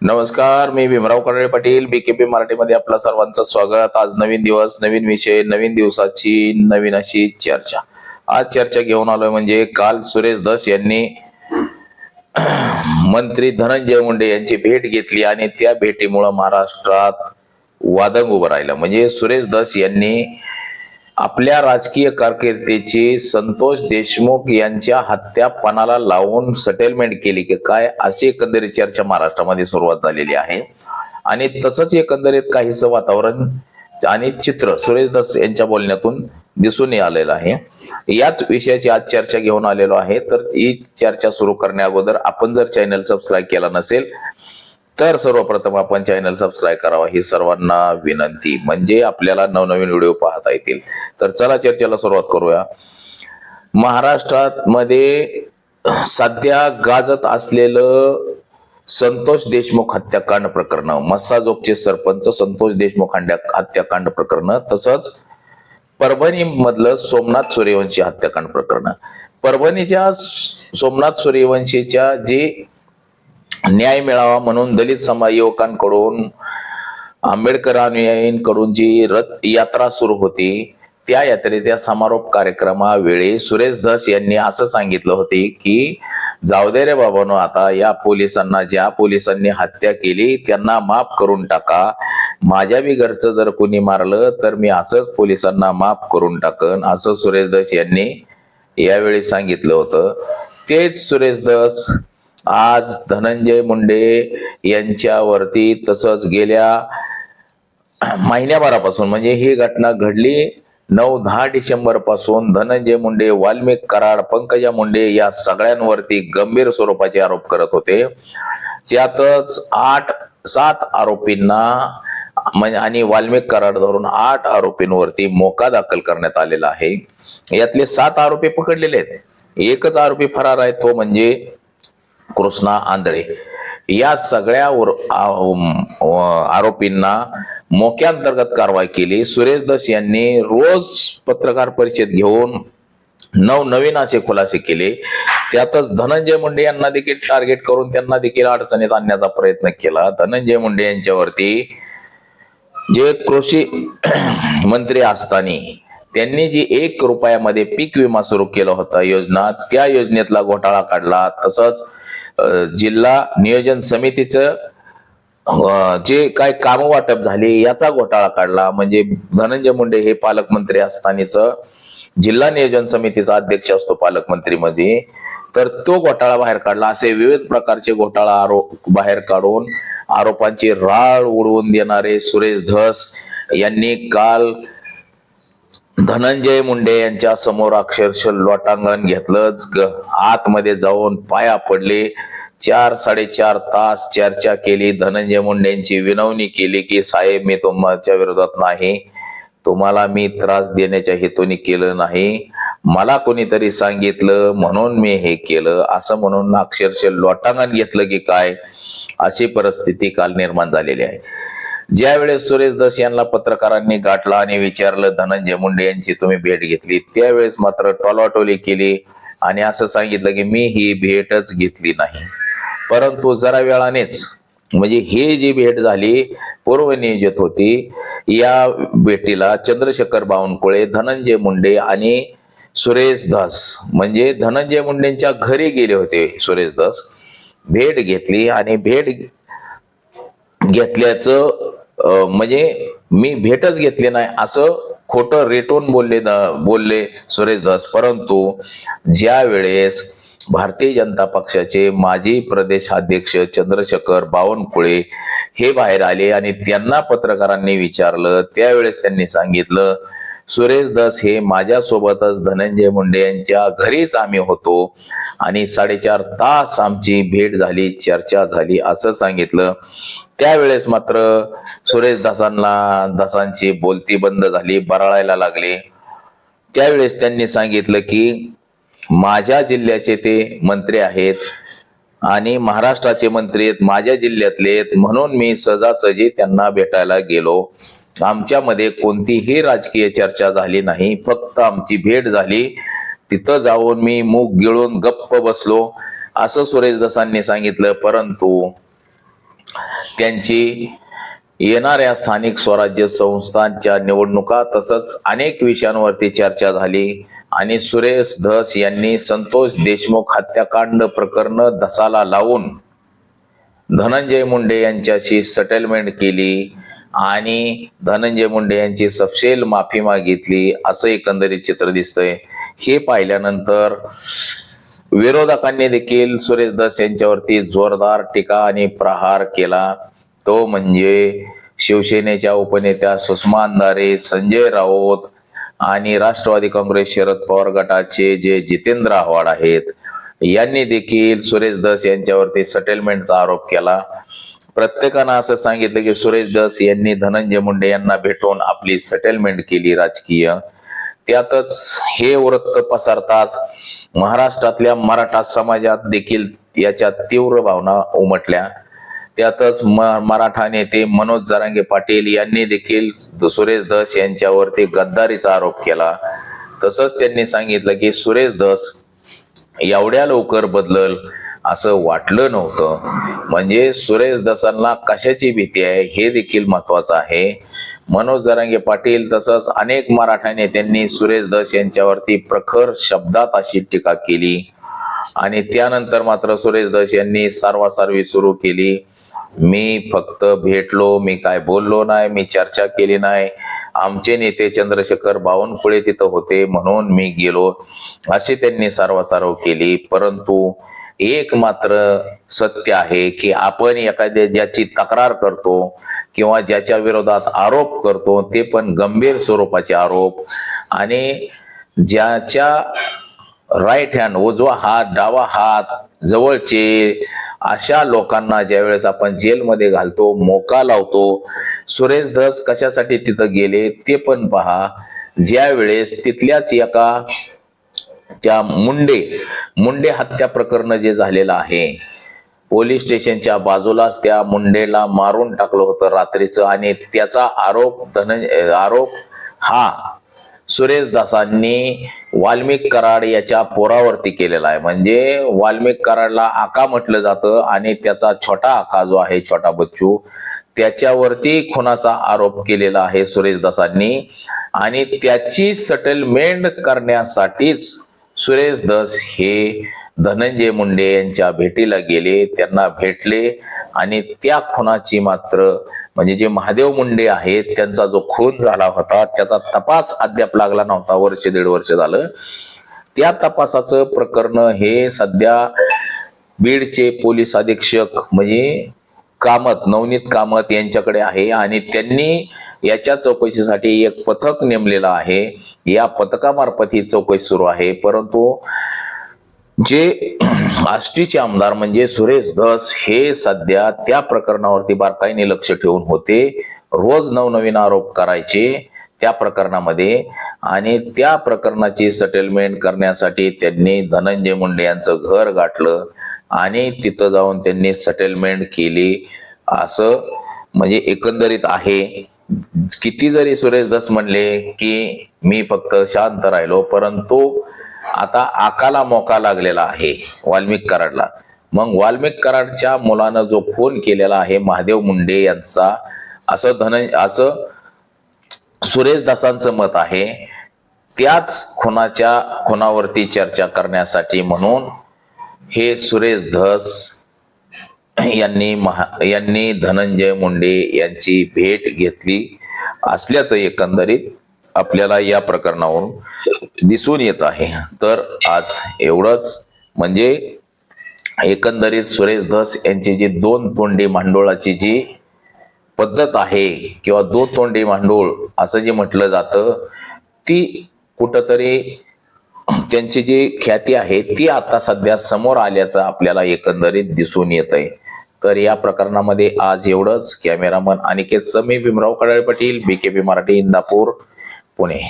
नमस्कार मी भीमराव कर्डळे पाटील बीकेपी मराठीमध्ये आपलं सर्वांचं स्वागत. आज नवीन दिवस नवीन विषय नवीन दिवसाची नवीन अशी चर्चा. आज चर्चा घेऊन आलोय म्हणजे काल सुरेश दस यांनी मंत्री धनंजय मुंडे यांची भेट घेतली आणि त्या भेटीमुळं महाराष्ट्रात वादंग उभं राहिलं. म्हणजे सुरेश दस यांनी आपल्या राजकीय कारकिर्दीची संतोष देशमुख यांच्या हत्यापणाला लावून सेटलमेंट केली की काय अशी एकंदरीत चर्चा महाराष्ट्रामध्ये सुरुवात झालेली आहे. आणि तसंच एकंदरीत काहीसं वातावरण आणि चित्र सुरेश दास यांच्या बोलण्यातून दिसून आलेलं आहे. याच विषयाची आज चर्चा घेऊन आलेलो आहे. तर ही चर्चा सुरू करण्या अगोदर आपण जर चॅनल सबस्क्राईब केला नसेल तर सर्वप्रथम आपण चॅनल सबस्क्राईब करावा ही सर्वांना विनंती. म्हणजे आपल्याला नवनवीन व्हिडिओ पाहता येतील. तर चला चर्चेला सुरुवात करूया. महाराष्ट्रात मध्ये सध्या गाजत असलेलं संतोष देशमुख हत्याकांड प्रकरण. मस्साजोगचे सरपंच संतोष देशमुख हत्याकांड प्रकरण. तसंच परभणी मधलं सोमनाथ सूर्यवंशी हत्याकांड प्रकरण. परभणीच्या सोमनाथ सूर्यवंशीच्या जे न्याय मिळावा म्हणून दलित समाज युवकांकडून आंबेडकर अनुयायींकडून जी रथ यात्रा सुरू होती त्या यात्रेच्या समारोप कार्यक्रमावेळी सुरेश धस यांनी असं सांगितलं होते की जाऊ दे रे बाबानो आता या पोलिसांना ज्या पोलिसांनी हत्या केली त्यांना माफ करून टाका. माझ्या बी घरचं जर कोणी मारलं तर मी असंच पोलिसांना माफ करून टाकन असं सुरेश धस यांनी यावेळी सांगितलं होतं. तेच सुरेश धस आज धनंजय मुंडे यांच्यावरती तसंच गेल्या महिन्याभरापासून म्हणजे ही घटना घडली नऊ दहा डिसेंबरपासून धनंजय मुंडे वाल्मिक कराड पंकजा मुंडे या सगळ्यांवरती गंभीर स्वरूपाचे आरोप करत होते. त्यातच आठ सात आरोपींना म्हणजे आणि वाल्मिक कराड धरून आठ आरोपींवरती मोका दाखल करण्यात आलेला आहे. यातले सात आरोपी पकडलेले आहेत. एकच आरोपी फरार आहे तो म्हणजे कृष्णा आंधळे या सगळ्या आरोपींना मोक्याअंतर्गत कारवाई केली. सुरेश दस यांनी रोज पत्रकार परिषद घेऊन नवनवीन असे खुलासे केले. त्यातच धनंजय मुंडे यांना देखील टार्गेट करून त्यांना देखील अडचणीत आणण्याचा प्रयत्न केला. धनंजय मुंडे यांच्यावरती जे कृषी मंत्री असताना त्यांनी जी एक रुपयामध्ये पीक विमा सुरू केला होता योजना त्या योजनेतला घोटाळा काढला. तसंच जिल्हा नियोजन समितीचं जे काय काम वाटप झाले याचा घोटाळा काढला. म्हणजे धनंजय मुंडे हे पालकमंत्री असतानाच जिल्हा नियोजन समितीचा अध्यक्ष असतो पालकमंत्री मध्ये तर तो घोटाळा बाहेर काढला. असे विविध प्रकारचे घोटाळा आरोप बाहेर काढून आरोपांची राळ उडवून देणारे सुरेश धस यांनी काल धनंजय मुंडे यांच्या समोर अक्षरशः लोटांगण घेतलंच. ग- आतमध्ये जाऊन पाया पडले. चार साडेचार तास चर्चा केली. धनंजय मुंडेंची विनवणी केली की साहेब मी तुमच्या विरोधात नाही. तुम्हाला मी त्रास देण्याच्या हेतूने केलं नाही. मला कोणीतरी सांगितलं म्हणून मी हे केलं. असं म्हणून अक्षरशः लोटांगण घेतलं की काय? अशी परिस्थिती काल निर्माण झालेली आहे. ज्या वेळेस सुरेश दस यांना पत्रकारांनी गाठलं आणि विचारलं धनंजय मुंडे यांची तुम्ही भेट घेतली? त्यावेळेस मात्र टोलाटोली केली आणि असं सांगितलं की मी ही भेटच घेतली नाही. परंतु जरा वेळानेच म्हणजे ही जी भेट झाली पूर्वनियोजित होती या भेटीला चंद्रशेखर बावनकुळे धनंजय मुंडे आणि सुरेश दास म्हणजे धनंजय मुंडेंच्या घरी गेले होते सुरेश दास भेट घेतली आणि भेट घेतल्याचं म्हणजे मी भेटच घेतली नाही असं खोटं रेटून बोलले बोलले सुरेश दास. परंतु ज्या वेळेस भारतीय जनता पक्षाचे माजी प्रदेश अध्यक्ष चंद्रशेखर बावनकुळे हे बाहेर आले आणि त्यांना पत्रकारांनी विचारलं त्यावेळेस त्यांनी सांगितलं सुरेश दास हे माझ्यासोबतच धनंजय मुंडे यांच्या घरीच आम्ही होतो. आणि साडेचार तास आमची भेट झाली चर्चा झाली असं सांगितलं. त्यावेळेस मात्र सुरेश दासांना दासांची बोलती बंद झाली बराळायला लागली. त्यावेळेस त्यांनी सांगितलं की माझ्या जिल्ह्याचे ते मंत्री आहेत. आणि महाराष्ट्राचे मंत्री आहेत माझ्या जिल्ह्यातले आहेत म्हणून मी सहजासहजी त्यांना भेटायला गेलो. आमच्यामध्ये कोणतीही राजकीय चर्चा झाली नाही फक्त आमची भेट झाली. तिथं जाऊन मी मूग गिळून गप्प बसलो. असं सुरेश दसांनी सांगितलं परंतु त्यांची येणाऱ्या स्थानिक स्वराज्य संस्थांच्या निवडणुका तसंच अनेक विषयांवरती चर्चा झाली. आणि सुरेश धस यांनी संतोष देशमुख हत्याकांड प्रकरण धसाला लावून धनंजय मुंडे यांच्याशी सेटलमेंट केली आणि धनंजय मुंडे यांची सपशेल माफी मागितली असं एकंदरीत चित्र दिसतंय. हे पाहिल्यानंतर विरोधकांनी देखील सुरेश दस यांच्यावरती जोरदार टीका आणि प्रहार केला. तो म्हणजे शिवसेनेच्या उपनेत्या सुषमा अंधारे संजय राऊत आणि राष्ट्रवादी काँग्रेस शरद पवार गटाचे जे जितेंद्र आव्हाड आहेत यांनी देखील सुरेश दस यांच्यावरती सेटलमेंटचा आरोप केला. प्रत्येकानं असं सांगितलं की सुरेश दस यांनी धनंजय मुंडे यांना भेटून आपली सेटलमेंट केली राजकीय. त्यातच हे वृत्त पसरताच महाराष्ट्रातल्या मराठा समाजात देखील याच्या तीव्र भावना उमटल्या. त्यातच म- मराठा नेते मनोज जरांगे पाटील यांनी देखील सुरेश धस यांच्यावरती गद्दारीचा आरोप केला. तसंच त्यांनी सांगितलं की सुरेश धस एवढ्या लवकर बदलल असं वाटलं नव्हतं. म्हणजे सुरेश दसांना कशाची भीती आहे हे देखील महत्वाचं आहे. मनोज जरांगे पाटील तसंच अनेक मराठा नेत्यांनी सुरेश दस यांच्यावरती प्रखर शब्दात अशी टीका केली. आणि त्यानंतर मात्र सुरेश दस यांनी सारवासारवी सुरू केली. मी फक्त भेटलो मी काय बोललो नाही मी चर्चा केली नाही. आमचे नेते चंद्रशेखर बावनकुळे तिथं होते म्हणून मी गेलो. अशी त्यांनी सारवासारव केली. परंतु एक मात्र सत्य आहे की आपण एखाद्या ज्याची तक्रार करतो किंवा ज्याच्या विरोधात आरोप करतो ते पण गंभीर स्वरूपाचे आरोप. आणि ज्याच्या राईट हँड उजवा हात डावा हात जवळचे अशा लोकांना ज्यावेळेस आपण जेलमध्ये घालतो मोका लावतो सुरेश धस कशासाठी तिथं गेले ते पण पहा. ज्या वेळेस तिथल्याच एका त्या मुंडे मुंडे हत्या प्रकरण जे झालेलं आहे पोलीस स्टेशनच्या बाजूलाच त्या मुंडेला मारून टाकलं होतं रात्रीचं आणि त्याचा आरोप धन आरोप हा सुरेश दासांनी वाल्मिक कराड याच्या पोरावरती केलेला आहे. म्हणजे वाल्मिक कराडला आका म्हटलं जातं आणि त्याचा छोटा आका जो आहे छोटा बच्चू त्याच्यावरती खुनाचा आरोप केलेला आहे सुरेश दासांनी. आणि त्याची सेटलमेंट करण्यासाठीच सुरेश दस हे धनंजय मुंडे यांच्या भेटीला गेले त्यांना भेटले आणि त्या खुनाची मात्र म्हणजे जे महादेव मुंडे आहेत त्यांचा जो खून झाला होता त्याचा तपास अद्याप लागला नव्हता. वर्ष दीड वर्ष झालं. त्या तपासाचं प्रकरण हे सध्या बीडचे पोलीस अधीक्षक म्हणजे कामत नवनीत कामत यांच्याकडे आहे आणि त्यांनी याच्या चौकशीसाठी एक पथक नेमलेलं आहे. या पथकामार्फत ही चौकशी सुरू आहे. परंतु जे आष्टीचे आमदार म्हणजे सुरेश धस हे सध्या त्या प्रकरणावरती बारकाईने लक्ष ठेवून होते. रोज नवनवीन आरोप करायचे त्या प्रकरणामध्ये आणि त्या प्रकरणाची सेटलमेंट करण्यासाठी त्यांनी धनंजय मुंडे यांचं घर गाठलं आणि तिथं जाऊन त्यांनी सेटलमेंट केली. असं म्हणजे एकंदरीत आहे. किती जरी सुरेश दस म्हणले की मी फक्त शांत राहिलो परंतु आता आकाला मोका लागलेला आहे वाल्मिक कराडला. मग वाल्मिक कराडच्या मुलानं जो फोन केलेला आहे महादेव मुंडे यांचा असं धन असं सुरेश दासांचं मत आहे त्याच खुनाच्या खुनावरती चर्चा करण्यासाठी म्हणून हे सुरेश धस यांनी महा यांनी धनंजय मुंडे यांची भेट घेतली असल्याचं एकंदरीत आपल्याला या प्रकरणावरून दिसून येत आहे. तर आज एवढंच. म्हणजे एकंदरीत सुरेश धस यांची जी दोन तोंडी मांडोळाची जी पद्धत आहे किंवा दो तोंडी भांडोळ असं जे म्हटलं जातं ती कुठंतरी त्यांची जी ख्याती आहे ती आता सध्या समोर आल्याचं आपल्याला एकंदरीत दिसून येत आहे तर या प्रकरणामध्ये आज एवढंच. Cameraman Aniket Sami Bhimrao Kadale Patil BKP Marathi Indapur Pune.